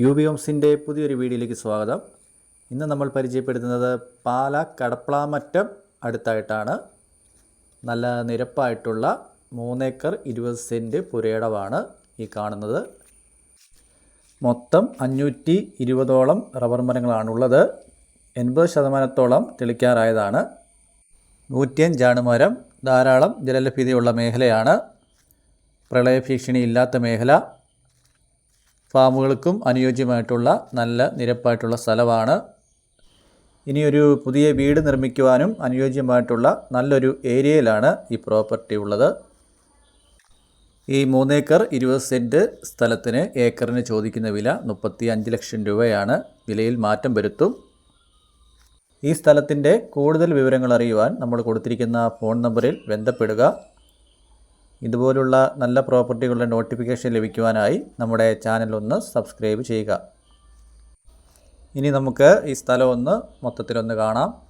U B ഹോംസിന്റെ പുതിയൊരു വീഡിയോയിലേക്ക് സ്വാഗതം. ഇന്ന് നമ്മൾ പരിചയപ്പെടുത്തുന്നത് പാല കടപ്ലാമറ്റം അടുത്തായിട്ടാണ്. നല്ല നിരപ്പായിട്ടുള്ള മൂന്നേക്കർ ഇരുപത് സെന്റ് പുരയിടമാണ് ഈ കാണുന്നത്. മൊത്തം അഞ്ഞൂറ്റി ഇരുപതോളം റബ്ബർ മരങ്ങളാണുള്ളത്. എൺപത് ശതമാനത്തോളം തെളിക്കാറായതാണ്. നൂറ്റിയഞ്ചാണ് മരം. ധാരാളം ജലലഭ്യതയുള്ള മേഖലയാണ്. പ്രളയഭീഷണി ഇല്ലാത്ത മേഖല. ഫാമുകൾക്കും അനുയോജ്യമായിട്ടുള്ള നല്ല നിരപ്പായിട്ടുള്ള സ്ഥലമാണ്. ഇനിയൊരു പുതിയ വീട് നിർമ്മിക്കുവാനും അനുയോജ്യമായിട്ടുള്ള നല്ലൊരു ഏരിയയിലാണ് ഈ പ്രോപ്പർട്ടി ഉള്ളത്. ഈ മൂന്നേക്കർ ഇരുപത് സെന്റ് സ്ഥലത്തിന് ഏക്കറിന് ചോദിക്കുന്ന വില മുപ്പത്തി അഞ്ച് ലക്ഷം രൂപയാണ്. വിലയിൽ മാറ്റം വരുത്തും. ഈ സ്ഥലത്തിന്റെ കൂടുതൽ വിവരങ്ങൾ അറിയുവാൻ നമ്മൾ കൊടുത്തിരിക്കുന്ന ഫോൺ നമ്പറിൽ ബന്ധപ്പെടുക. ഇതുപോലുള്ള നല്ല പ്രോപ്പർട്ടികളുടെ നോട്ടിഫിക്കേഷൻ ലഭിക്കുവാനായി നമ്മുടെ ചാനൽ ഒന്ന് സബ്സ്ക്രൈബ് ചെയ്യുക. ഇനി നമുക്ക് ഈ സ്ഥലം ഒന്ന് മൊത്തത്തിലൊന്ന് കാണാം.